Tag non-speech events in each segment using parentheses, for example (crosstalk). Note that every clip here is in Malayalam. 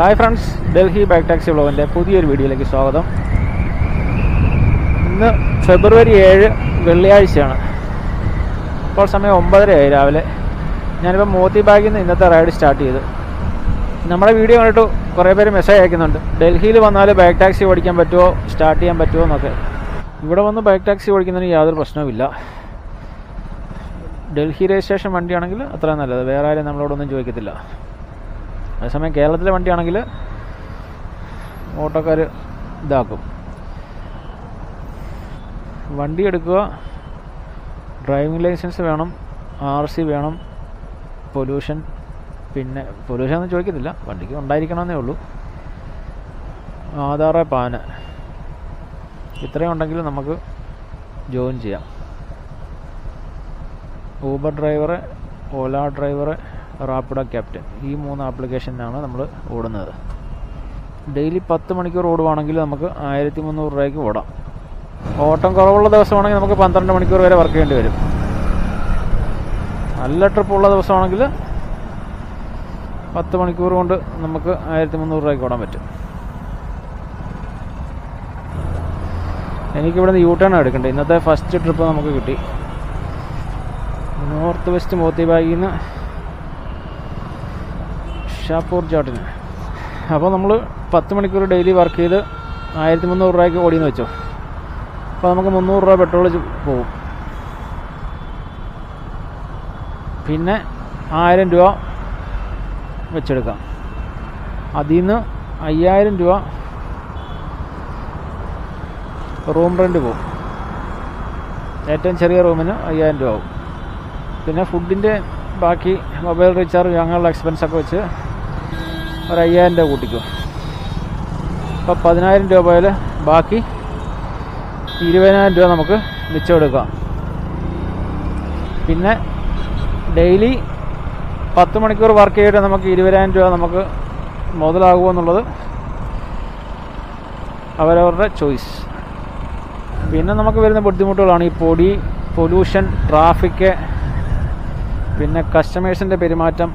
Hi friends Delhi back taxi വ്ളോഗിന്റെ പുതിയൊരു വീഡിയോയിലേക്ക് സ്വാഗതം. ഇന്ന് ഫെബ്രുവരി ഏഴ് വെള്ളിയാഴ്ചയാണ്. ഇപ്പോൾ സമയം ഒമ്പതരയായി രാവിലെ. ഞാനിപ്പോൾ മോത്തി ബാഗിൽ നിന്ന് ഇന്നത്തെ റൈഡ് സ്റ്റാർട്ട് ചെയ്തു. നമ്മുടെ വീഡിയോ കണ്ടിട്ട് കുറേ പേര് മെസ്സേജ് അയക്കുന്നുണ്ട്. ഡൽഹിയിൽ വന്നാൽ ബാക്ക് ടാക്സി ഓടിക്കാൻ പറ്റുമോ സ്റ്റാർട്ട് ചെയ്യാൻ പറ്റുമോ എന്നൊക്കെ. ഇവിടെ വന്ന് ബാക്ക് ടാക്സി ഓടിക്കുന്നതിന് യാതൊരു പ്രശ്നവുമില്ല ഡൽഹി രജിസ്ട്രേഷൻ വണ്ടിയാണെങ്കിൽ അത്ര നല്ലത്. വേറെ ആരും നമ്മളോടൊന്നും ചോദിക്കത്തില്ല. അതേസമയം കേരളത്തിലെ വണ്ടിയാണെങ്കിൽ ഓട്ടോക്കാർ ഇതാക്കും. വണ്ടി എടുക്കുക ഡ്രൈവിംഗ് ലൈസൻസ് വേണം ആർ സി വേണം പൊല്യൂഷൻ പിന്നെ പൊല്യൂഷൻ ഒന്നും ചോദിക്കത്തില്ല വണ്ടിക്ക് ഉണ്ടായിരിക്കണമെന്നേ ഉള്ളൂ. ആധാറ് പാന് ഇത്രയും ഉണ്ടെങ്കിൽ നമുക്ക് ജോയിൻ ചെയ്യാം. Uber driver Ola driver Rapido captain. ഈ മൂന്ന് ആപ്ലിക്കേഷനാണ് നമ്മൾ ഓടുന്നത്. ഡെയിലി പത്ത് മണിക്കൂർ ഓടുവാണെങ്കിൽ നമുക്ക് ആയിരത്തി മുന്നൂറ് രൂപയ്ക്ക് ഓടാം. ഓട്ടം കുറവുള്ള ദിവസമാണെങ്കിൽ നമുക്ക് പന്ത്രണ്ട് മണിക്കൂർ വരെ വർക്ക് ചെയ്യേണ്ടി വരും. നല്ല ട്രിപ്പുള്ള ദിവസമാണെങ്കിൽ പത്ത് മണിക്കൂർ കൊണ്ട് നമുക്ക് ആയിരത്തി മുന്നൂറ് രൂപയ്ക്ക് ഓടാൻ പറ്റും. എനിക്കിവിടെ നിന്ന് യൂ ടേൺ എടുക്കേണ്ടത്. ഇന്നത്തെ ഫസ്റ്റ് ട്രിപ്പ് നമുക്ക് കിട്ടി. നോർത്ത് വെസ്റ്റ് മോത്തി ബാഗിൽ നിന്ന് ഷാപ്പൂർ ചാട്ടിന്. അപ്പോൾ നമ്മൾ പത്ത് മണിക്കൂർ ഡെയിലി വർക്ക് ചെയ്ത് ആയിരത്തി മുന്നൂറ് രൂപയ്ക്ക് ഓടിയെന്ന് വെച്ചോ. അപ്പോൾ നമുക്ക് മുന്നൂറ് രൂപ പെട്രോൾ പോകും പിന്നെ ആയിരം രൂപ വെച്ചെടുക്കാം. അതിൽ നിന്ന് അയ്യായിരം രൂപ റൂം റെന്റ് പോകും ഏറ്റവും ചെറിയ റൂമിന് അയ്യായിരം രൂപ ആവും. പിന്നെ ഫുഡിന്റെ ബാക്കി മൊബൈൽ റീചാർജ് അങ്ങനെയുള്ള എക്സ്പെൻസൊക്കെ വെച്ച് ഒരു അയ്യായിരം രൂപ കൂട്ടിക്കും. അപ്പോൾ പതിനായിരം രൂപ പോയാൽ ബാക്കി ഇരുപതിനായിരം രൂപ നമുക്ക് മിച്ചം എടുക്കാം. പിന്നെ ഡെയിലി പത്ത് മണിക്കൂർ വർക്ക് ചെയ്തിട്ട് നമുക്ക് ഇരുപതിനായിരം രൂപ നമുക്ക് മുതലാകുമെന്നുള്ളത് അവരവരുടെ ചോയ്സ്. പിന്നെ നമുക്ക് വരുന്ന ബുദ്ധിമുട്ടുകളാണ് ഈ പൊടി പൊല്യൂഷൻ ട്രാഫിക് പിന്നെ കസ്റ്റമേഴ്സിന്റെ പെരുമാറ്റം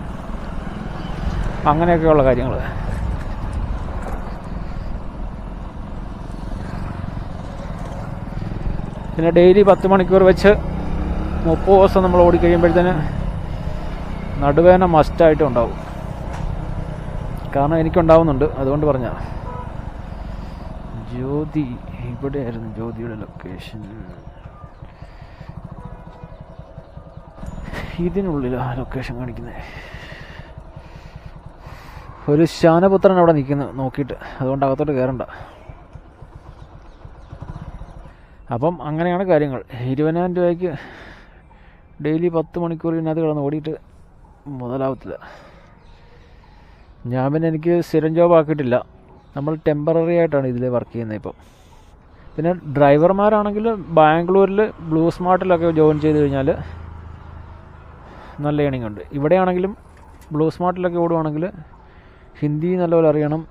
അങ്ങനെയൊക്കെയുള്ള കാര്യങ്ങൾ പിന്നെ ഡെയിലി പത്ത് മണിക്കൂർ വെച്ച് മുപ്പത് ദിവസം നമ്മൾ ഓടിക്കഴിയുമ്പോഴത്തേന് നടുവേന മസ്റ്റായിട്ടും ഉണ്ടാവും കാരണം എനിക്കുണ്ടാവുന്നുണ്ട് അതുകൊണ്ട് പറഞ്ഞ. ജ്യോതി ഇവിടെയായിരുന്നു ജ്യോതിയുടെ ലൊക്കേഷൻ ഇതിനുള്ളിലാണ് ലൊക്കേഷൻ കാണിക്കുന്നത് ഒരു ശാനപുത്രൻ അവിടെ നിൽക്കുന്നു നോക്കിയിട്ട്. അതുകൊണ്ട് അകത്തോട്ട് കയറണ്ട. അപ്പം അങ്ങനെയാണ് കാര്യങ്ങൾ. ഇരുപതിനായിരം രൂപയ്ക്ക് ഡെയിലി പത്ത് മണിക്കൂർ ഇതിനകത്ത് കിടന്ന് ഓടിയിട്ട് മുതലാവത്തില്ല. ഞാൻ പിന്നെ എനിക്ക് സ്ഥിരം ജോബ് ആക്കിയിട്ടില്ല. നമ്മൾ ടെമ്പററി ആയിട്ടാണ് ഇതിൽ വർക്ക് ചെയ്യുന്നത് ഇപ്പം. പിന്നെ ഡ്രൈവർമാരാണെങ്കിൽ ബാംഗ്ലൂരിൽ ബ്ലൂ സ്മാർട്ടിലൊക്കെ ജോയിൻ ചെയ്ത് കഴിഞ്ഞാൽ നല്ല ഏണിംഗ് ഉണ്ട്. ഇവിടെയാണെങ്കിലും ബ്ലൂ സ്മാർട്ടിലൊക്കെ ഓടുവാണെങ്കിൽ ഹിന്ദി നല്ലപോലെ അറിയണം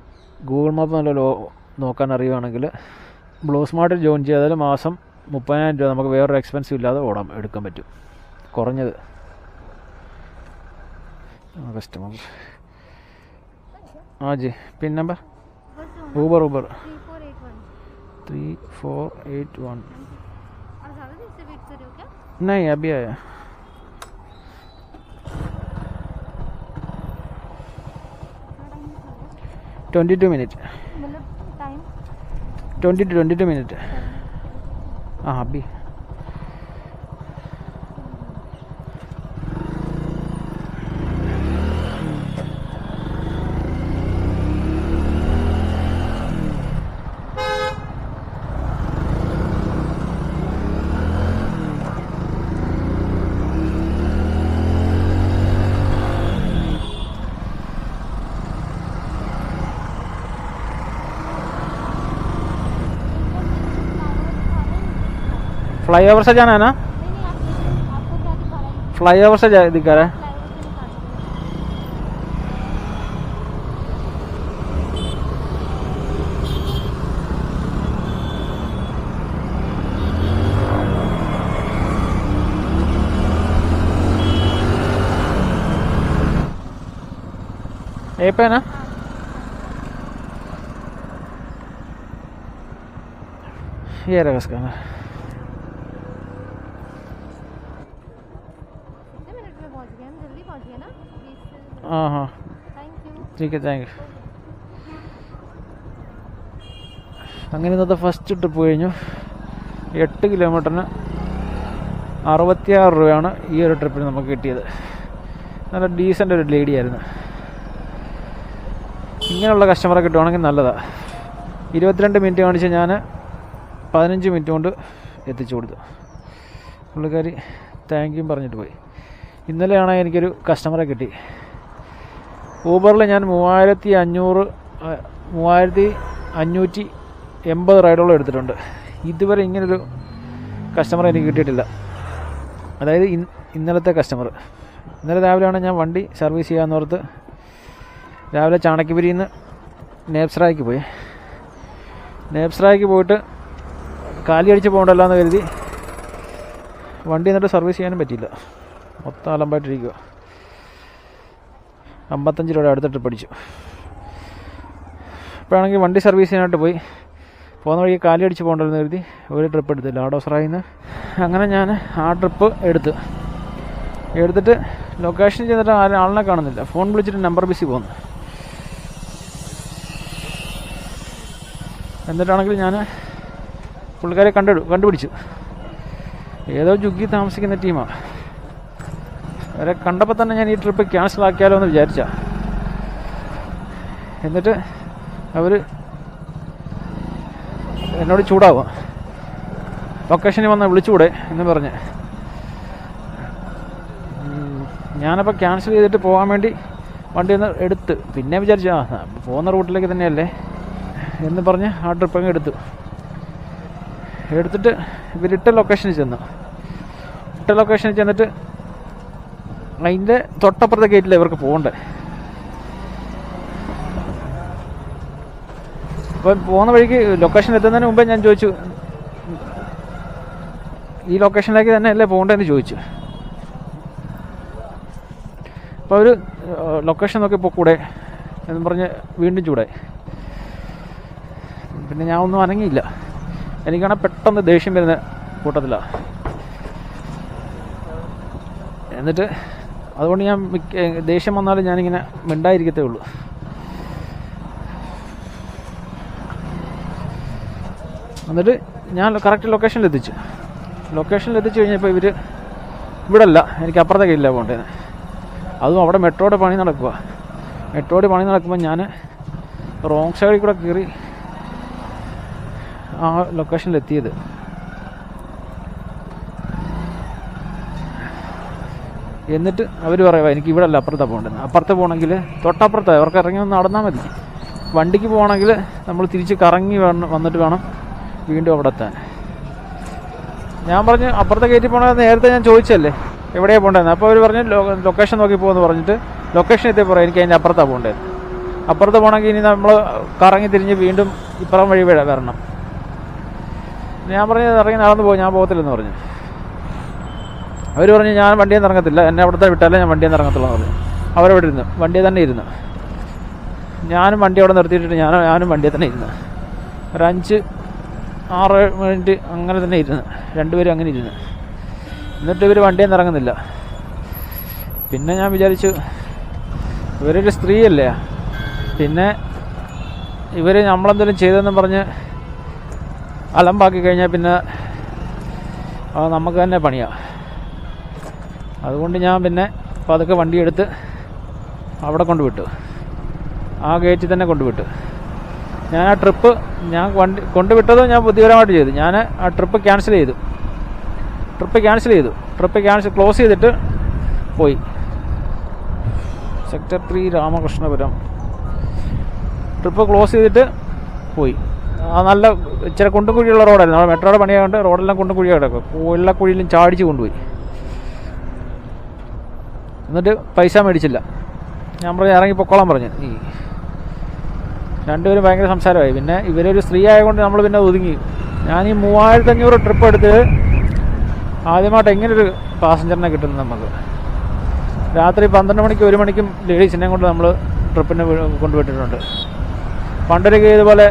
ഗൂഗിൾ മാപ്പ് നല്ലപോലെ നോക്കാൻ അറിയുവാണെങ്കിൽ ബ്ലൂ സ്മാർട്ടിൽ ജോയിൻ ചെയ്താൽ മാസം മുപ്പതിനായിരം രൂപ നമുക്ക് വേറൊരു എക്സ്പെൻസീവ് ഇല്ലാതെ ഓടാം എടുക്കാൻ പറ്റും കുറഞ്ഞത് കസ്റ്റമർ ആ G pin number Uber Uber three four eight three four eight one one और ज़्यादा देर से वेट कर रहे हो क्या नहीं अभी आया ट्वेंटी टू मिनट है मतलब time twenty two twenty two minute हाँ अभी flyover saja nana flyover saja di kara ya? Epe eh, na? Ya? Iya, ada ke sana. हाँ हाँ थैंक यू ठीक है താങ്ക് യു അങ്ങനെ ഇന്നത്തെ ഫസ്റ്റ് ട്രിപ്പ് കഴിഞ്ഞു എട്ട് കിലോമീറ്ററിന് അറുപത്തിയാറ് രൂപയാണ് ഈ ഒരു ട്രിപ്പിന് നമുക്ക് കിട്ടിയത് നല്ല ഡീസൻ്റ് ഒരു ലേഡി ആയിരുന്നു ഇങ്ങനെയുള്ള കസ്റ്റമറെ കിട്ടുവാണെങ്കിൽ നല്ലതാണ് ഇരുപത്തിരണ്ട് മിനിറ്റ് കാണിച്ച് ഞാൻ പതിനഞ്ച് മിനിറ്റ് കൊണ്ട് എത്തിച്ചു കൊടുത്തു പുള്ളിക്കാരി താങ്ക് യു പറഞ്ഞിട്ട് പോയി ഇന്നലെയാണ് എനിക്കൊരു കസ്റ്റമറെ കിട്ടി ഊബറിൽ ഞാൻ മൂവായിരത്തി അഞ്ഞൂറ് മൂവായിരത്തി അഞ്ഞൂറ്റി എൺപത് റൈഡോളം എടുത്തിട്ടുണ്ട്. ഇതുവരെ ഇങ്ങനൊരു കസ്റ്റമർ എനിക്ക് കിട്ടിയിട്ടില്ല. അതായത് ഇന്നലത്തെ കസ്റ്റമർ ഇന്നലെ രാവിലെയാണ് ഞാൻ വണ്ടി സർവീസ് ചെയ്യാമെന്നോർത്ത് രാവിലെ ചാണക്യപുരിയിൽ നിന്ന് നേപ്സ്രായ്ക്ക് പോയി. നേപ്സ്രായ്ക്ക് പോയിട്ട് കാലി അടിച്ച് പോകണ്ടല്ലോ എന്ന് കരുതി വണ്ടി എന്നിട്ട് സർവീസ് ചെയ്യാനും പറ്റിയില്ല. മൊത്തം അലമ്പായിട്ടിരിക്കുക അമ്പത്തഞ്ച് രൂപയുടെ അടുത്ത ട്രിപ്പ് അടിച്ചു. ഇപ്പോഴാണെങ്കിൽ വണ്ടി സർവീസ് ചെയ്യാനായിട്ട് പോയി. പോകുന്ന വഴി കാലി അടിച്ച് പോകണ്ടെന്ന് കരുതി ഒരു ട്രിപ്പ് എടുത്തില്ല ലാഡോസറായിൽ നിന്ന് അങ്ങനെ ഞാൻ ആ ട്രിപ്പ് എടുത്ത്. എടുത്തിട്ട് ലൊക്കേഷൻ ചെയ്തിട്ട് ആരും ആളിനെ കാണുന്നില്ല. ഫോൺ വിളിച്ചിട്ട് നമ്പർ ബിസി പോകുന്നു എന്നിട്ടാണെങ്കിൽ ഞാൻ പുള്ളിക്കാരെ കണ്ടു കണ്ടുപിടിച്ചു. ഏതോ ജുഗി താമസിക്കുന്ന ടീമാണ് അവരെ കണ്ടപ്പോൾ തന്നെ ഞാൻ ഈ ട്രിപ്പ് ക്യാൻസൽ ആക്കിയാലോ എന്ന് വിചാരിച്ച. എന്നിട്ട് അവർ എന്നോട് ചൂടാവുക ലൊക്കേഷനിൽ വന്ന് വിളിച്ചുകൂടെ എന്ന് പറഞ്ഞ്. ഞാനപ്പോൾ ക്യാൻസൽ ചെയ്തിട്ട് പോകാൻ വേണ്ടി വണ്ടി ഒന്ന് എടുത്ത്. പിന്നെ വിചാരിച്ചു ആ പോകുന്ന റൂട്ടിലേക്ക് തന്നെയല്ലേ എന്ന് പറഞ്ഞ് ആ ട്രിപ്പ് അങ്ങ് എടുത്തു. എടുത്തിട്ട് ഇവരിട്ട ലൊക്കേഷനിൽ ചെന്നു. ഇട്ട ലൊക്കേഷനിൽ ചെന്നിട്ട് അതിന്റെ തൊട്ടപ്പുറത്തെ ഗേറ്റിൽ ഇവർക്ക് പോകണ്ടേ. അപ്പം പോകുന്ന വഴിക്ക് ലൊക്കേഷൻ എത്തുന്നതിന് മുമ്പേ ഞാൻ ചോദിച്ചു ഈ ലൊക്കേഷനിലേക്ക് തന്നെ അല്ലേ പോകേണ്ടതെന്ന് ചോദിച്ചു. അപ്പോൾ ഒരു ലൊക്കേഷൻ നോക്കി ഇപ്പോൾ കൂടെ എന്ന് പറഞ്ഞ് വീണ്ടും ചൂടെ പിന്നെ ഞാൻ ഒന്നും അനങ്ങിയില്ല. എനിക്കാണെ പെട്ടെന്ന് ദേഷ്യം വരുന്ന കൂട്ടത്തിലാണ് എന്നിട്ട് അതുകൊണ്ട് ഞാൻ ദേഷ്യം വന്നാലും ഞാനിങ്ങനെ മിണ്ടായിരിക്കത്തേ ഉള്ളൂ. എന്നിട്ട് ഞാൻ കറക്റ്റ് ലൊക്കേഷനിൽ എത്തിച്ചു. ലൊക്കേഷനിൽ എത്തിച്ചു കഴിഞ്ഞപ്പോൾ ഇവർ ഇവിടെ അല്ല എനിക്ക് അപ്പുറത്തെ ഇല്ല പോകേണ്ടത് അതും അവിടെ മെട്രോയുടെ പണി നടക്കുക മെട്രോയുടെ പണി നടക്കുമ്പോൾ ഞാൻ റോങ് സൈഡിൽ കൂടെ കയറി ആ ലൊക്കേഷനിൽ എത്തിയത്. എന്നിട്ട് അവർ പറയുക എനിക്ക് ഇവിടെ അല്ല അപ്പുറത്താണ് പോകേണ്ടത്. അപ്പുറത്ത് പോകണമെങ്കിൽ തൊട്ടപ്പുറത്ത് അവർക്ക് ഇറങ്ങി ഒന്ന് നടന്നാൽ മതി. വണ്ടിക്ക് പോകണമെങ്കിൽ നമ്മൾ തിരിച്ച് കറങ്ങി വേണം വന്നിട്ട് വേണം വീണ്ടും അവിടെ എത്താൻ. ഞാൻ പറഞ്ഞു അപ്പുറത്തെ കയറ്റി പോകണമെന്ന് നേരത്തെ ഞാൻ ചോദിച്ചല്ലേ എവിടെയാണ് പോകേണ്ടത് അപ്പോൾ അവർ പറഞ്ഞു ലൊക്കേഷൻ നോക്കി പോകുമെന്ന് പറഞ്ഞിട്ട് ലൊക്കേഷൻ എത്തി പറയാം എനിക്ക് അതിന്റെ അപ്പുറത്താണ് പോകേണ്ടത്. അപ്പുറത്ത് പോകണമെങ്കിൽ ഇനി നമ്മൾ കറങ്ങി തിരിഞ്ഞ് വീണ്ടും ഇപ്പുറം വഴി വരണം. ഞാൻ പറഞ്ഞു ഇറങ്ങി നടന്നു പോകും ഞാൻ പോകത്തില്ലെന്ന് പറഞ്ഞു. അവർ പറഞ്ഞു ഞാൻ വണ്ടിയിൽ നിന്ന് ഇറങ്ങത്തില്ല. എന്നെ അവിടുത്തെ വിട്ടാലേ ഞാൻ വണ്ടിയിൽ നിന്ന് ഇറങ്ങത്തുള്ളൂ പറഞ്ഞു. അവരവിടെ ഇരുന്നു. വണ്ടിയിൽ തന്നെ ഇരുന്നു. ഞാനും വണ്ടി അവിടെ നിർത്തിയിട്ടിട്ട് ഞാൻ ഞാനും വണ്ടിയിൽ തന്നെ ഇരുന്നു. ഒരു അഞ്ച് ആറ് മിനിറ്റ് അങ്ങനെ തന്നെ ഇരുന്ന്. രണ്ടുപേരും അങ്ങനെ ഇരുന്ന്. എന്നിട്ട് ഇവർ വണ്ടിയിൽ നിന്ന് ഇറങ്ങുന്നില്ല. പിന്നെ ഞാൻ വിചാരിച്ചു ഇവരൊരു സ്ത്രീയല്ലേ? പിന്നെ ഇവർ നമ്മളെന്തെങ്കിലും ചെയ്തെന്ന് പറഞ്ഞ് അലമ്പാക്കി കഴിഞ്ഞാൽ പിന്നെ നമുക്ക് തന്നെ പണിയാണ് അതുകൊണ്ട് ഞാൻ പിന്നെ പതുക്കെ വണ്ടി എടുത്ത് അവിടെ കൊണ്ടുവിട്ടു. ആ ഗേറ്റിൽ തന്നെ കൊണ്ടുവിട്ടു. ഞാൻ ആ ട്രിപ്പ് ഞാൻ വണ്ടി കൊണ്ടുവിട്ടതും ഞാൻ ബുദ്ധിപരമായിട്ട് ചെയ്തു. ഞാൻ ആ ട്രിപ്പ് ക്യാൻസൽ ചെയ്തു. ട്രിപ്പ് ക്യാൻസൽ ചെയ്തു. ട്രിപ്പ് ക്യാൻസൽ ക്ലോസ് ചെയ്തിട്ട് പോയി. Sector three Ramakrishnapuram. Trip close ചെയ്തിട്ട് പോയി. ആ നല്ല ഇച്ചിരി കുണ്ടും കുഴിയുള്ള റോഡായിരുന്നു മെട്രോയുടെ പണിയായതുകൊണ്ട് റോഡെല്ലാം കുണ്ടും കുഴിയാണ് കിടക്കും എല്ലാ കുഴിയിലും ചാടിച്ച് കൊണ്ടുപോയി. എന്നിട്ട് പൈസ മേടിച്ചില്ല. ഞാൻ പറഞ്ഞു ഇറങ്ങി പൊക്കോളാൻ പറഞ്ഞു. ഈ രണ്ടുപേരും ഭയങ്കര സംസാരമായി. പിന്നെ ഇവരൊരു സ്ത്രീ ആയതുകൊണ്ട് നമ്മൾ പിന്നെ ഒതുങ്ങി. ഞാൻ ഈ മൂവായിരത്തി അഞ്ഞൂറ് ട്രിപ്പ് എടുത്ത് ആദ്യമായിട്ട് എങ്ങനൊരു പാസഞ്ചറിനെ കിട്ടുന്നത് നമുക്ക്? രാത്രി പന്ത്രണ്ട് മണിക്ക് ഒരു മണിക്കും ലേഡീസിനെ കൊണ്ട് നമ്മൾ ട്രിപ്പിന് കൊണ്ടുപോയിട്ടിട്ടുണ്ട് പണ്ടൊരു ഇതുപോലെ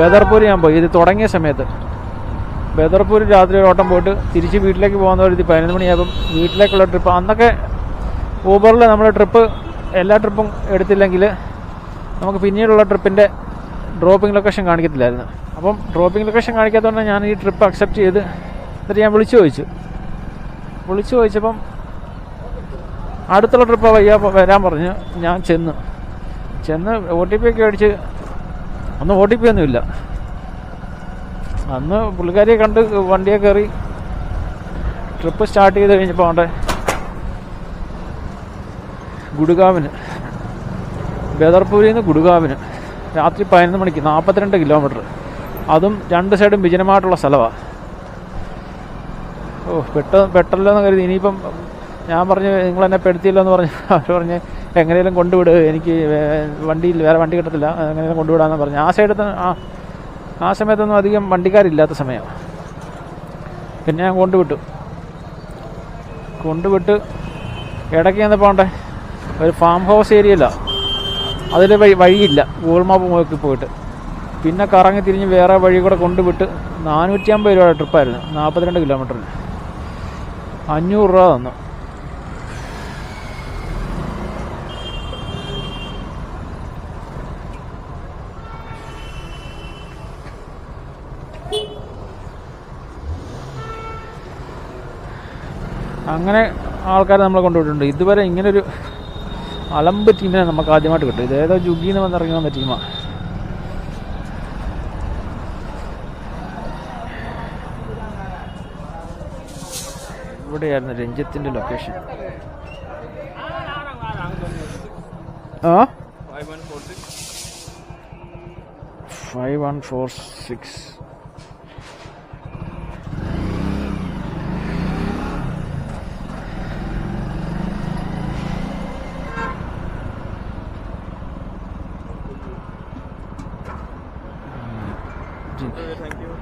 ബദർപൂർ ഞാൻ പോയി. ഇത് തുടങ്ങിയ സമയത്ത് ബദർപൂർ രാത്രി ഒരു ഓട്ടം പോയിട്ട് തിരിച്ച് വീട്ടിലേക്ക് പോകുന്ന ഒരു പതിനൊന്ന് മണിയാകും വീട്ടിലേക്കുള്ള ട്രിപ്പ്. അന്നൊക്കെ ഊബറിൽ നമ്മൾ ട്രിപ്പ് എല്ലാ ട്രിപ്പും എടുത്തില്ലെങ്കിൽ നമുക്ക് പിന്നീടുള്ള ട്രിപ്പിന്റെ ഡ്രോപ്പിംഗ് ലൊക്കേഷൻ കാണിക്കത്തില്ലായിരുന്നു. അപ്പം ഡ്രോപ്പിംഗ് ലൊക്കേഷൻ കാണിക്കാത്തതുകൊണ്ട് ഞാൻ ഈ ട്രിപ്പ് അക്സെപ്റ്റ് ചെയ്ത് എന്നിട്ട് ഞാൻ വിളിച്ചു ചോദിച്ചു. വിളിച്ചു ചോദിച്ചപ്പം അടുത്തുള്ള ട്രിപ്പ് വയ്യ വരാൻ പറഞ്ഞു. ഞാൻ ചെന്ന്. ചെന്ന് ഒ ടി പി ഒക്കെ അടിച്ച് ഒന്നും ഒ ടി പി ഒന്നുമില്ല. അന്ന് പുള്ളിക്കാരിയെ കണ്ട് വണ്ടിയെ കയറി ട്രിപ്പ് സ്റ്റാർട്ട് ചെയ്ത് കഴിഞ്ഞപ്പോൾ അവിടെ ഗുഡ്ഗാവിന് ബേദർപൂരിൽ നിന്ന് ഗുഡ്ഗാവിന് രാത്രി പതിനൊന്ന് മണിക്ക് നാൽപ്പത്തിരണ്ട് കിലോമീറ്റർ അതും രണ്ട് സൈഡും വിജനമായിട്ടുള്ള സ്ഥലമാണ് ഓ പെട്ട പെട്ടല്ലോ എന്ന് കരുതി. ഇനിയിപ്പം ഞാൻ പറഞ്ഞു നിങ്ങൾ എന്നെ പെടുത്തിയില്ല എന്ന് പറഞ്ഞു അവർ പറഞ്ഞ് (laughs) എങ്ങനെയെങ്കിലും കൊണ്ടുവിട്. എനിക്ക് വണ്ടിയിൽ വേറെ വണ്ടി കിട്ടത്തില്ല എങ്ങനെയും കൊണ്ടുവിടാമെന്ന് പറഞ്ഞു. ആ സൈഡത്ത് ആ ആ സമയത്തൊന്നും അധികം വണ്ടിക്കാരില്ലാത്ത സമയമാണ് പിന്നെ ഞാൻ കൊണ്ടുവിട്ടു. കൊണ്ടുവിട്ട് ഇടയ്ക്ക് ചെന്നപ്പോൾ ഉണ്ടേ ഒരു ഫാം ഹൗസ് ഏരിയയില്ല അതിൽ വഴി വഴിയില്ല. ഗൂഗിൾ മാപ്പ് നോക്കി പോയിട്ട്. പിന്നെ കറങ്ങി തിരിഞ്ഞ് വേറെ വഴി കൂടെ കൊണ്ടുവിട്ട് നാനൂറ്റി അമ്പത് രൂപയുടെ ട്രിപ്പായിരുന്നു നാൽപ്പത്തിരണ്ട് കിലോമീറ്ററിന് അഞ്ഞൂറ് രൂപ തന്നു. അങ്ങനെ ആൾക്കാരെ നമ്മളെ കൊണ്ടുപോയിട്ടുണ്ട്. ഇതുവരെ ഇങ്ങനൊരു അലമ്പ് ടീമിനെ നമുക്ക് ആദ്യമായിട്ട് കിട്ടും. ഇതേതോ ജുഗീന്ന് വന്നിറങ്ങി വന്ന ടീമാണ് ഇവിടെയായിരുന്നു രഞ്ജിത്തിന്റെ ലൊക്കേഷൻ ആ? Five one four six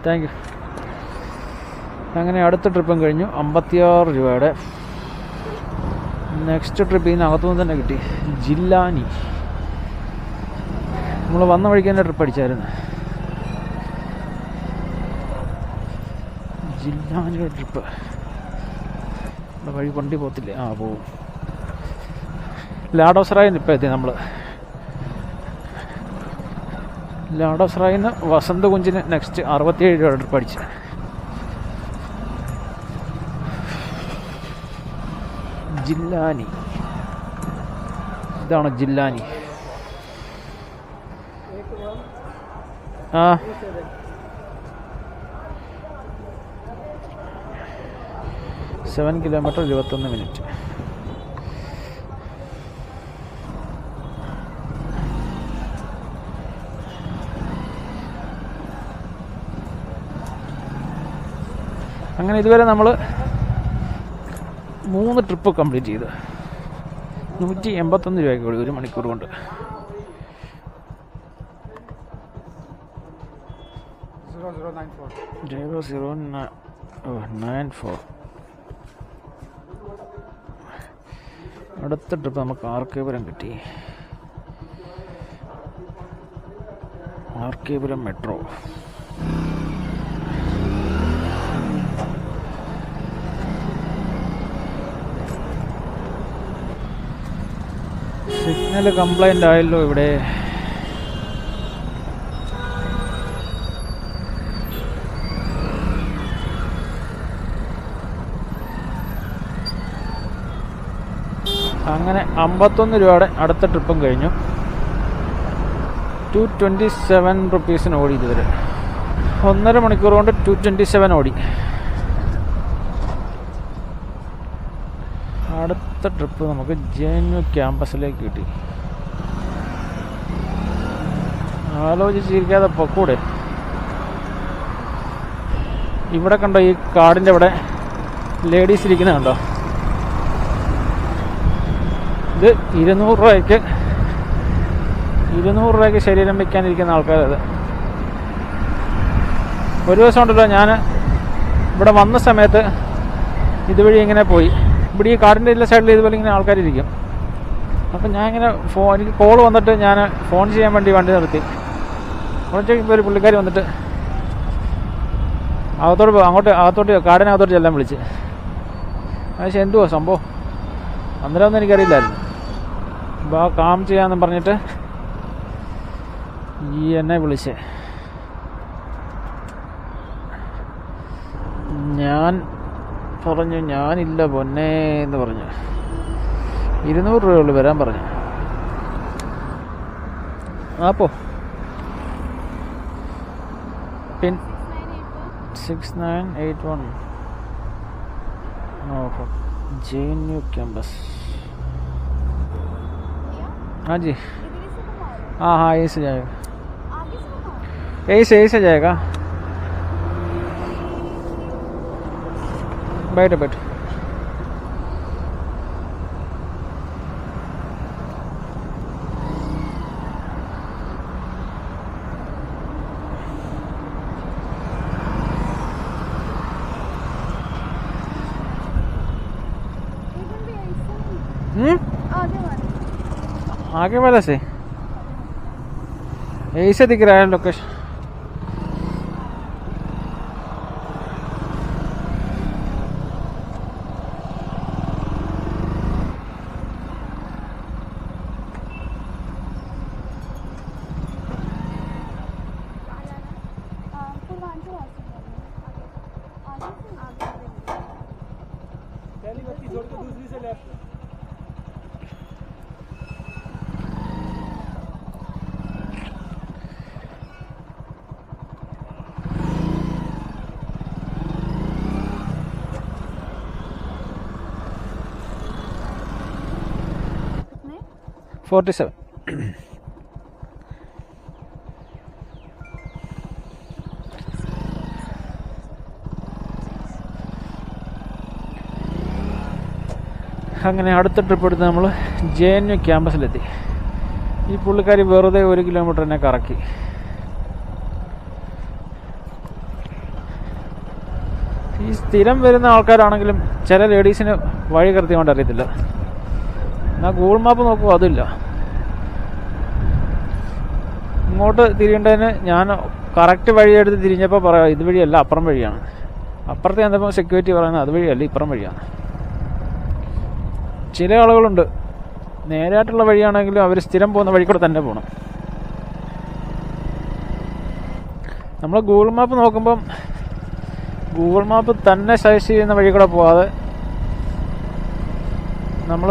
thank you. അങ്ങനെ അടുത്ത ട്രിപ്പും കഴിഞ്ഞു. അമ്പത്തിയാറ് രൂപയുടെ നെക്സ്റ്റ് ട്രിപ്പ് ഇതിനകത്തുനിന്ന് തന്നെ കിട്ടി. ജില്ലാനി. നമ്മൾ വന്ന വഴിക്ക് തന്നെ ട്രിപ്പ് അടിച്ചായിരുന്നു. ജില്ലാനിയുടെ ട്രിപ്പ് വഴി വണ്ടി പോത്തില്ലേ ആ പോവും. ലാഡോസറായി ഇപ്പം എത്തി നമ്മൾ ലാഡോസറായിന്ന് വസന്ത കുഞ്ചിന് നെക്സ്റ്റ് അറുപത്തിയേഴ് രൂപ പഠിച്ച്. ജില്ലാനി. ഇതാണ് ജില്ലാനി. ആ. സെവൻ കിലോമീറ്റർ ഇരുപത്തൊന്ന് മിനിറ്റ് അങ്ങനെ ഇതുവരെ നമ്മൾ മൂന്ന് ട്രിപ്പ് കംപ്ലീറ്റ് ചെയ്ത്. നൂറ്റി എൺപത്തൊന്ന് രൂപയ്ക്ക് ഒരു മണിക്കൂർ കൊണ്ട്. സീറോ സീറോ നയൻ ഫോർ അടുത്ത ട്രിപ്പ് നമുക്ക് ആർക്കേപുരം കിട്ടി. ആർക്കേപുരം മെട്രോ സിഗ്നൽ കംപ്ലൈന്റ് ആയല്ലോ ഇവിടെ. അങ്ങനെ അമ്പത്തൊന്ന് രൂപയുടെ അടുത്ത ട്രിപ്പും കഴിഞ്ഞു. ടു ട്വന്റി സെവൻ റുപ്പീസിന് ഓടി ഇതുവരെ. ഒന്നര മണിക്കൂർ കൊണ്ട് ടു ട്വന്റി സെവൻ ഓടി. അടുത്ത ട്രിപ്പ് നമുക്ക് ജെ എൻ യു ക്യാമ്പസിലേക്ക് കിട്ടി. ആലോചിച്ചിരിക്കാതെ പൊക്കൂടെ. ഇവിടെ കണ്ടോ ഈ കാടിന്റെ ഇവിടെ ലേഡീസ് ഇരിക്കുന്ന കണ്ടോ? ഇത് ഇരുന്നൂറ് രൂപയ്ക്ക് ഇരുന്നൂറ് രൂപയ്ക്ക് ശരീരം വയ്ക്കാനിരിക്കുന്ന ആൾക്കാരത്. ഒരു ദിവസം ഉണ്ടല്ലോ ഞാൻ ഇവിടെ വന്ന സമയത്ത് ഇതുവഴി ഇങ്ങനെ പോയി. ഇവിടെ ഈ കാടിന്റെ എല്ലാ സൈഡിൽ ഇതുപോലെ ഇങ്ങനെ ആൾക്കാരിരിക്കും. അപ്പം ഞാൻ ഇങ്ങനെ ഫോൺ എനിക്ക് കോൾ വന്നിട്ട് ഞാൻ ഫോൺ ചെയ്യാൻ വേണ്ടി വണ്ടി നിർത്തി. കുറച്ച് കഴിയുമ്പോൾ ഒരു പുള്ളിക്കാരി വന്നിട്ട് അകത്തോട്ട് അങ്ങോട്ട് അകത്തോട്ട് കാടിനകത്തോട്ട് ചെല്ലാൻ വിളിച്ച്. പക്ഷേ എന്തുവാ സംഭവം? അന്നേരം ഒന്നും എനിക്കറിയില്ലായിരുന്നു ബാ കാം ചെയ്യാമെന്ന് പറഞ്ഞിട്ട് ഈ എന്നെ വിളിച്ചേ. ഞാൻ പറഞ്ഞു ഞാനില്ല പൊന്നേ എന്ന് പറഞ്ഞു ഇരുന്നൂറ് രൂപയുള്ളൂ വരാൻ പറഞ്ഞു അപ്പോ pin six nine eight one okay J N U campus हाँ जी हाँ हाँ यहीं से जाएगा आगे से बताओ यहीं से यहीं से जाएगा बैठो बैठो। हम्म? आगे वाला से। ऐसे दिख रहा है लोकेशन ഫോർട്ടി സെവൻ. അങ്ങനെ അടുത്ത ട്രിപ്പ് എടുത്ത് നമ്മൾ ജെ എൻ യു ക്യാമ്പസിലെത്തി. ഈ പുള്ളിക്കാരി വെറുതെ ഒരു കിലോമീറ്റർ തന്നെ കറക്കി. ഈ സ്ഥിരം വരുന്ന ആൾക്കാരാണെങ്കിലും ചില ലേഡീസിന് വഴി കൃത്യമായിട്ട് അറിയത്തില്ല. എന്നാൽ ഗൂഗിൾ മാപ്പ് നോക്കുമ്പോൾ അതില്ല. ഇങ്ങോട്ട് തിരിയേണ്ടതിന് ഞാൻ കറക്റ്റ് വഴിയെടുത്ത് തിരിഞ്ഞപ്പോൾ പറയാം ഇത് വഴിയല്ല അപ്പുറം വഴിയാണ്. അപ്പുറത്തെ എന്തപ്പോൾ സെക്യൂരിറ്റി പറയുന്നത് അത് വഴിയല്ല ഇപ്പുറം വഴിയാണ്. ചില ആളുകളുണ്ട്. നേരായിട്ടുള്ള വഴിയാണെങ്കിലും അവർ സ്ഥിരം പോകുന്ന വഴി കൂടെ തന്നെ പോകണം നമ്മൾ ഗൂഗിൾ മാപ്പ് നോക്കുമ്പം ഗൂഗിൾ മാപ്പ് തന്നെ സജസ്റ്റ് ചെയ്യുന്ന വഴി കൂടെ പോവാതെ നമ്മൾ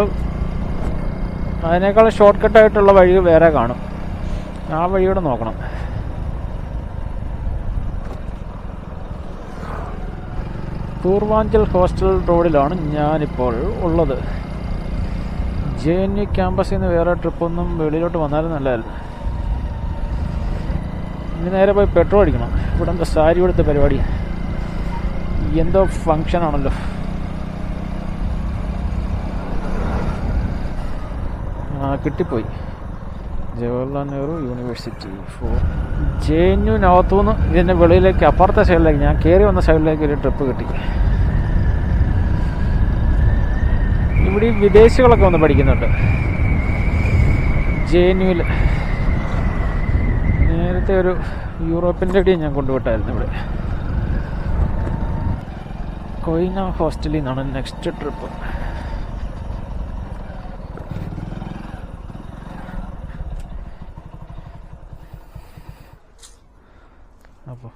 അതിനേക്കാൾ ഷോർട്ട് കട്ടായിട്ടുള്ള വഴി വേറെ കാണും. ആ വഴിയൂടെ നോക്കണം. പൂർവാഞ്ചൽ ഹോസ്റ്റൽ റോഡിലാണ് ഞാനിപ്പോൾ ഉള്ളത്. ജെ എൻ യു ക്യാമ്പസിൽ നിന്ന് വേറെ ട്രിപ്പൊന്നും വെളിയിലോട്ട് വന്നാലും നല്ലതായിരുന്നു ഇനി നേരെ പോയി പെട്രോൾ അടിക്കണം. ഇവിടെ എന്താ സാരി കൊടുത്ത പരിപാടി. എന്തോ ഫങ്ഷൻ ആണല്ലോ ആ കിട്ടിപ്പോയി. Jawaharlal Nehru university four J N യുവിനകത്തുനിന്ന് ഇതിന്റെ വെളിയിലേക്ക് അപ്പുറത്തെ സൈഡിലേക്ക് ഞാൻ കയറി വന്ന സൈഡിലേക്ക് ഒരു ട്രിപ്പ് കിട്ടി. ഇവിടെ വിദേശികളൊക്കെ വന്ന് പഠിക്കുന്നുണ്ട്. ജെ എൻ യുവിൽ നേരത്തെ ഒരു യൂറോപ്യൻ അടിയും ഞാൻ കൊണ്ടുവിട്ടായിരുന്നു ഇവിടെ. കൊയ്ന ഹോസ്റ്റലിൽ നിന്നാണ് നെക്സ്റ്റ് ട്രിപ്പ് അപ്പോൾ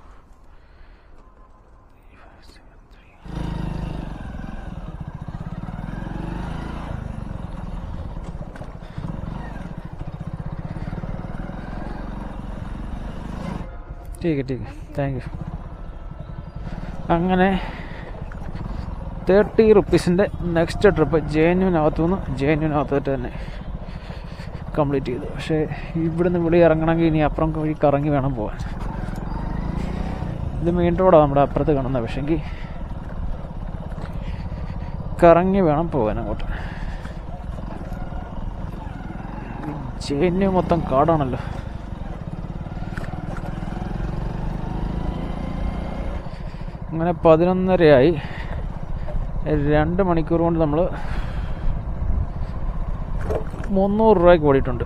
ടീക്ക് ടീക്ക് താങ്ക് യു അങ്ങനെ തേർട്ടി റുപ്പീസിന്റെ നെക്സ്റ്റ് ട്രിപ്പ് ജെ എൻ യുവിനകത്തു നിന്ന് ജെ എൻ യുവിനകത്തോട്ട് തന്നെ കംപ്ലീറ്റ് ചെയ്തു. പക്ഷേ ഇവിടുന്ന് വിളി ഇറങ്ങണമെങ്കിൽ ഇനി അപ്പുറം വഴി കറങ്ങി വേണം പോകാൻ ഇത് മെയിൻ റോഡാണ് നമ്മുടെ അപ്പുറത്ത് കാണുന്നത് പക്ഷെങ്കിൽ കറങ്ങി വേണം പോകാൻ അങ്ങോട്ട്. എൻ മൊത്തം കാടാണല്ലോ. അങ്ങനെ പതിനൊന്നരയായി. രണ്ട് മണിക്കൂർ കൊണ്ട് നമ്മൾ മുന്നൂറ് രൂപയ്ക്ക് ഓടിയിട്ടുണ്ട്.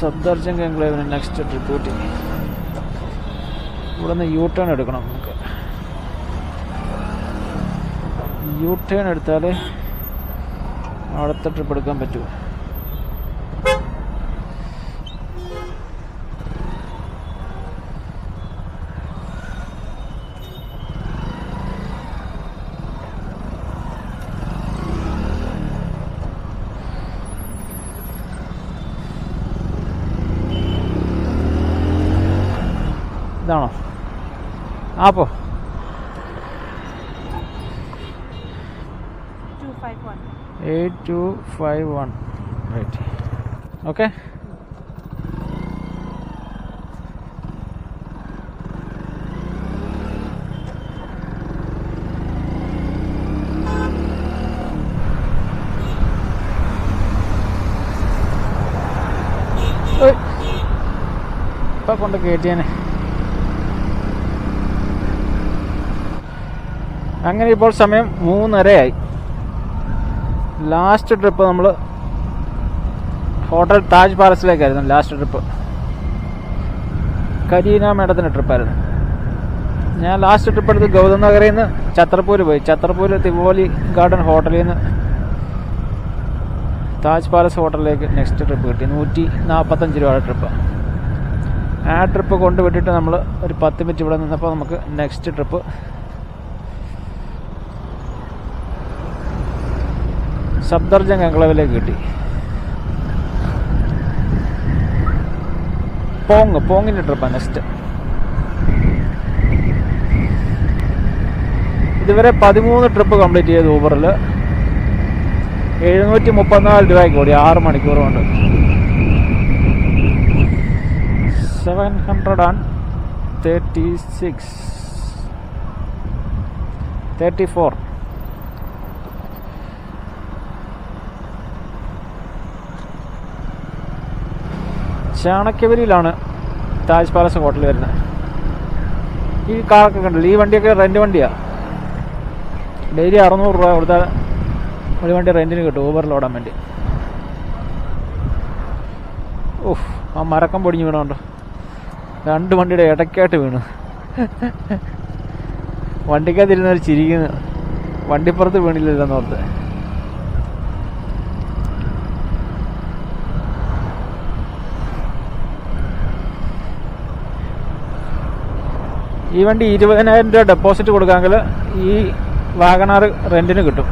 സബ്ദർജംഗ് എൻക്ലേവിന് നെക്സ്റ്റ് കിട്ടി ഇവിടെ നിന്ന് യു ടേൺ എടുക്കണം നമുക്ക്. യു ടേൺ എടുത്താൽ അടുത്ത ട്രിപ്പ് എടുക്കാൻ പറ്റൂ. ഇതാണോ? ആ പോ. Two five one eight two five one. Right okay. ഇപ്പൊ കൊണ്ട് കയറ്റിയാനെ അങ്ങനെ ഇപ്പോൾ സമയം മൂന്നരയായി. ലാസ്റ്റ് ട്രിപ്പ് നമ്മൾ ഹോട്ടൽ താജ് പാലസിലേക്കായിരുന്നു ലാസ്റ്റ് ട്രിപ്പ് കരീന മേഡത്തിന്റെ ട്രിപ്പായിരുന്നു ഞാൻ ലാസ്റ്റ് ട്രിപ്പ് എടുത്ത് ഗൗതം നഗറിൽ നിന്ന് ചത്രപ്പൂർ പോയി. ചത്രപ്പൂർ തിവോലി ഗാർഡൻ ഹോട്ടലിൽ നിന്ന് താജ് പാലസ് ഹോട്ടലിലേക്ക് നെക്സ്റ്റ് ട്രിപ്പ് കിട്ടി. നൂറ്റി നാൽപ്പത്തഞ്ച് രൂപയുടെ ട്രിപ്പ് ആ ട്രിപ്പ് കൊണ്ടുവിട്ടിട്ട് നമ്മൾ ഒരു പത്ത് മിനിറ്റ് ഇവിടെ നിന്നപ്പോൾ നമുക്ക് നെക്സ്റ്റ് ട്രിപ്പ് സബ്ദർജംഗ് എൻക്ലേവിലേക്ക് കിട്ടി. പോങ് പോങ്ങിന്റെ ട്രിപ്പാണ് നെക്സ്റ്റ്. ഇതുവരെ പതിമൂന്ന് ട്രിപ്പ് കംപ്ലീറ്റ് ചെയ്തു ഊബറിൽ എഴുന്നൂറ്റി മുപ്പത്തിനാല് രൂപയ്ക്ക് ഓടി ആറ് മണിക്കൂർ കൊണ്ട്. Seven hundred and thirty six. Thirty four. ചാണക്യവരിയിലാണ് Taj palace hotel വരുന്നത്. ഈ കാറൊക്കെ കണ്ടില്ല ഈ വണ്ടിയൊക്കെ റെന്റ് വണ്ടിയാണ് ഡെയിലി അറുന്നൂറ് രൂപ കൊടുത്താൽ ഒരു വണ്ടി റെന്റിന് കിട്ടും ഊബറിൽ ഓടാൻ വേണ്ടി. ഓഹ് ആ മരക്കം പൊടിഞ്ഞ് വീണോണ്ട് രണ്ട് വണ്ടിയുടെ ഇടയ്ക്കായിട്ട് വീണു. വണ്ടിക്കകത്തിരുന്നവർ ചിരിക്കുന്നു. വണ്ടിപ്പുറത്ത് വീണില്ലല്ലോ ഓർത്ത്. ഈ വണ്ടി ഇരുപതിനായിരം രൂപ ഡെപ്പോസിറ്റ് കൊടുക്കാമെങ്കിൽ ഈ വാഗണാർ റെന്റിന് കിട്ടും.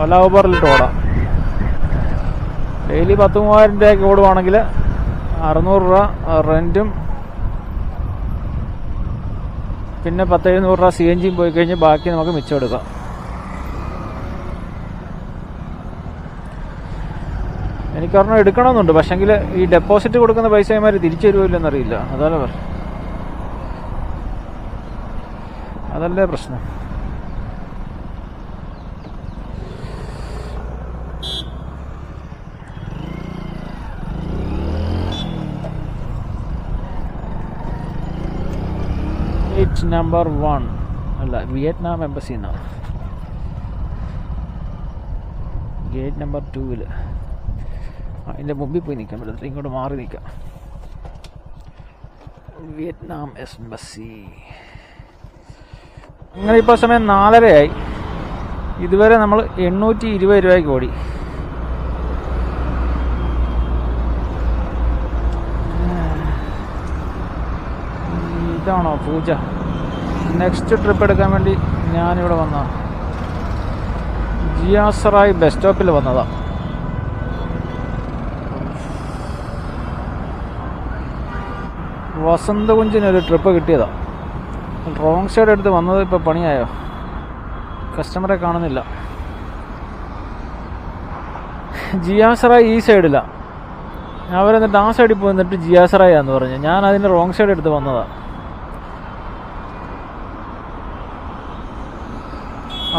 ഓല ഊബറിലിട്ട് ഓടാം. ഡെയിലി പത്ത് മൂവായിരം രൂപയ്ക്ക് ഓടുവാണെങ്കിൽ അറുന്നൂറ് രൂപ റെന്റും പിന്നെ പത്ത് എഴുന്നൂറ് രൂപ സി എൻ ജിയും പോയി കഴിഞ്ഞ് ബാക്കി നമുക്ക് മിച്ചം എടുക്കാം. എനിക്ക് ഒരെണ്ണം എടുക്കണമെന്നുണ്ട്. പക്ഷെങ്കിൽ ഈ ഡെപ്പോസിറ്റ് കൊടുക്കുന്ന പൈസ തിരിച്ചു തിരിച്ചു തരുമല്ലെന്നറിയില്ല അതല്ല പ്രശ്നം അതല്ലേ പ്രശ്നം. ഗേറ്റ് നമ്പർ വൺ അല്ല വിയറ്റ്നാം എംബസി എന്നാണ് ഗേറ്റ് നമ്പർ ടൂവിൽ അതിന്റെ മുമ്പിൽ പോയി നിൽക്കാൻ പറ്റത്തില്ല ഇങ്ങോട്ട് മാറി നിൽക്കാം. വിയറ്റ്നാം എംബസി അങ്ങനെ ഇപ്പോൾ സമയം നാലരയായി. ഇതുവരെ നമ്മൾ എണ്ണൂറ്റി ഇരുപത് രൂപയ്ക്ക് ഓടി. ഇതാണോ പൂജ? നെക്സ്റ്റ് ട്രിപ്പ് എടുക്കാൻ വേണ്ടി ഞാനിവിടെ വന്ന ജിയാസറായി ബസ് സ്റ്റോപ്പിൽ വന്നതാ. വസന്തകുഞ്ചിനൊരു ട്രിപ്പ് കിട്ടിയതാ. റോങ് സൈഡ് എടുത്ത് വന്നത് ഇപ്പോൾ പണിയായോ? കസ്റ്റമറെ കാണുന്നില്ല. ജിയാസറ ഈ സൈഡില്ല അവരെന്നിട്ട് ആ സൈഡിൽ പോയി നിന്നിട്ട് ജിയാസറയാന്ന് പറഞ്ഞു. ഞാൻ അതിന്റെ റോങ് സൈഡ് എടുത്ത് വന്നതാ.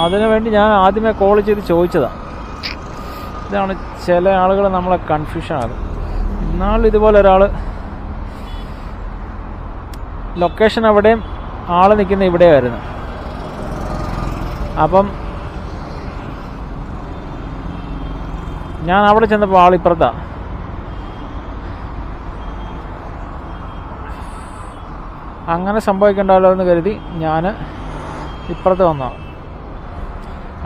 അതിനു വേണ്ടി ഞാൻ ആദ്യമേ കോൾ ചെയ്ത് ചോദിച്ചതാ. ഇതാണ് ചില ആളുകൾ നമ്മളെ കൺഫ്യൂഷൻ ആകും എന്നാൽ ഇതുപോലെ ഒരാൾ ലൊക്കേഷൻ അവിടെയും ആൾ നിൽക്കുന്ന ഇവിടെയായിരുന്നു. അപ്പം ഞാൻ അവിടെ ചെന്നപ്പോൾ ആളിപ്പുറത്താ അങ്ങനെ സംഭവിക്കണ്ടല്ലോ എന്ന് കരുതി ഞാൻ ഇപ്പുറത്ത് വന്നതാണ്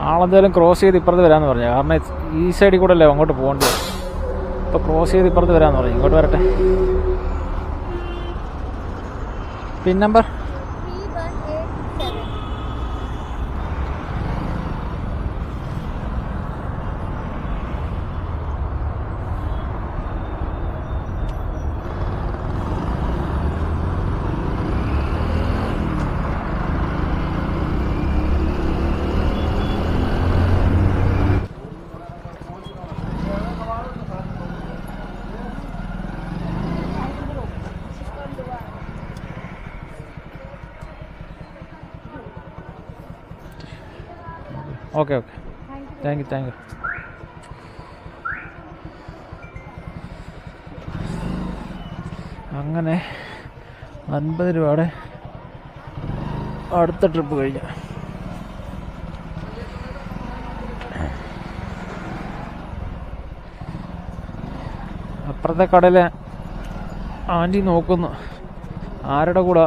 ആളെന്തായാലും ക്രോസ് ചെയ്ത് ഇപ്പുറത്ത് വരാമെന്ന് പറഞ്ഞു. കാരണം ഈ സൈഡിൽ കൂടെ അല്ലേ അങ്ങോട്ട് പോകേണ്ടത് ഇപ്പോൾ ക്രോസ് ചെയ്ത് ഇപ്പുറത്ത് വരാമെന്ന് പറഞ്ഞു. ഇങ്ങോട്ട് വരട്ടെ. Pin number okay okay. Thank you thank you. അങ്ങനെ അൻപത് രൂപയുടെ അടുത്ത ട്രിപ്പ് കഴിഞ്ഞ. അപ്പുറത്തെ കടയിലെ ആന്റി നോക്കുന്നു. ആരുടെ കൂടെ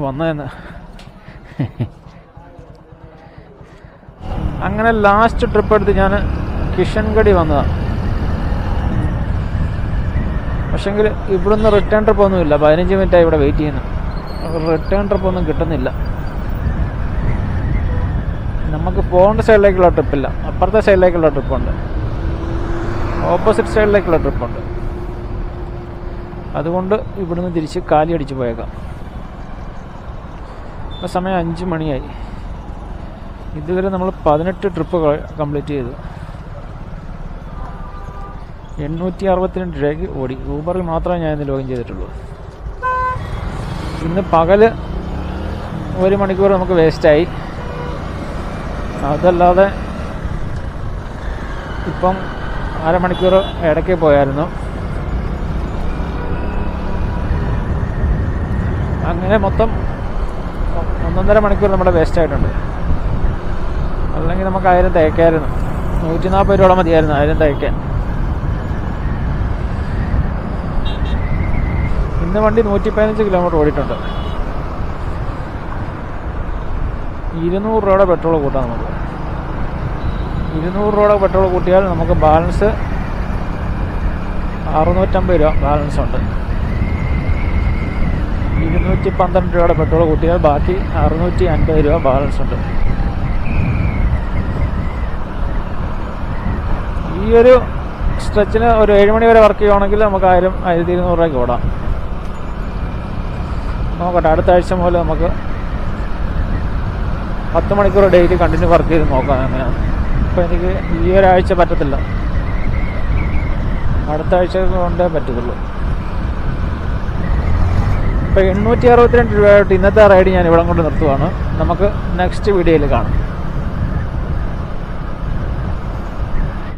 വന്നതെന്ന്? അങ്ങനെ ലാസ്റ്റ് ട്രിപ്പ് എടുത്ത് ഞാൻ കിഷൻഗഡി വന്നതാണ് പക്ഷെങ്കിൽ ഇവിടുന്ന് റിട്ടേൺ ട്രിപ്പ് ഒന്നുമില്ല പതിനഞ്ച് മിനിറ്റായി ഇവിടെ വെയിറ്റ് ചെയ്യുന്നു. റിട്ടേൺ ട്രിപ്പ് ഒന്നും കിട്ടുന്നില്ല. നമുക്ക് പോകേണ്ട സൈഡിലേക്കുള്ള ട്രിപ്പില്ല അപ്പുറത്തെ സൈഡിലേക്കുള്ള ട്രിപ്പുണ്ട് ഓപ്പോസിറ്റ് സൈഡിലേക്കുള്ള ട്രിപ്പുണ്ട് അതുകൊണ്ട് ഇവിടുന്ന് തിരിച്ച് കാലി അടിച്ച് പോയേക്കാം സമയം അഞ്ച് മണിയായി. ഇതുവരെ നമ്മൾ പതിനെട്ട് ട്രിപ്പ് കംപ്ലീറ്റ് ചെയ്തു. എണ്ണൂറ്റി അറുപത്തിരണ്ട് രൂപയ്ക്ക് ഓടി. ഊബറിൽ മാത്രമേ ഞാൻ ഇന്ന് ലോഗിൻ ചെയ്തിട്ടുള്ളൂ. ഇന്ന് പകൽ ഒരു മണിക്കൂർ നമുക്ക് വേസ്റ്റായി അതല്ലാതെ ഇപ്പം അരമണിക്കൂർ ഇടയ്ക്ക് പോയായിരുന്നു. അങ്ങനെ മൊത്തം ഒന്നൊന്നര മണിക്കൂർ നമ്മുടെ വേസ്റ്റ് ആയിട്ടുണ്ട്. അല്ലെങ്കിൽ നമുക്ക് ആയിരം തേക്കായിരുന്നു. നൂറ്റി നാൽപ്പത് രൂപ മതിയായിരുന്നു ആയിരം തേക്കാൻ. ഇന്ന് വണ്ടി നൂറ്റി പതിനഞ്ച് കിലോമീറ്റർ ഓടിയിട്ടുണ്ട്. ഇരുന്നൂറ് രൂപയുടെ പെട്രോൾ കൂട്ടാം നമുക്ക്. ഇരുന്നൂറ് രൂപയുടെ പെട്രോൾ കൂട്ടിയാൽ നമുക്ക് ബാലൻസ് അറുന്നൂറ്റമ്പത് രൂപ ബാലൻസ് ഉണ്ട്. ഇരുന്നൂറ്റി പന്ത്രണ്ട് രൂപയുടെ പെട്രോൾ കൂട്ടിയാൽ ബാക്കി അറുന്നൂറ്റി അൻപത് രൂപ ബാലൻസ് ഉണ്ട്. ഈ ഒരു സ്ട്രെച്ചിന് ഒരു ഏഴ് മണി വരെ വർക്ക് ചെയ്യുവാണെങ്കിൽ നമുക്ക് ആയിരം ആയിരത്തി ഇരുന്നൂറ് രൂപയ്ക്ക് ഓടാം. നോക്കട്ടെ അടുത്ത ആഴ്ച മുതൽ നമുക്ക് പത്ത് മണിക്കൂർ ഡെയിലി കണ്ടിന്യൂ വർക്ക് ചെയ്ത് നോക്കാം അങ്ങനെയാണ് അപ്പോൾ എനിക്ക് ഈ ഒരാഴ്ച പറ്റത്തില്ല. അടുത്ത ആഴ്ച കൊണ്ടേ പറ്റത്തുള്ളൂ. ഇപ്പോൾ എണ്ണൂറ്റി അറുപത്തിരണ്ട് രൂപയായിട്ട് ഇന്നത്തെ റൈഡ് ഞാൻ ഇവിടെ കൊണ്ട് നിർത്തുവാണ്. നമുക്ക് നെക്സ്റ്റ് വീഡിയോയിൽ കാണാം.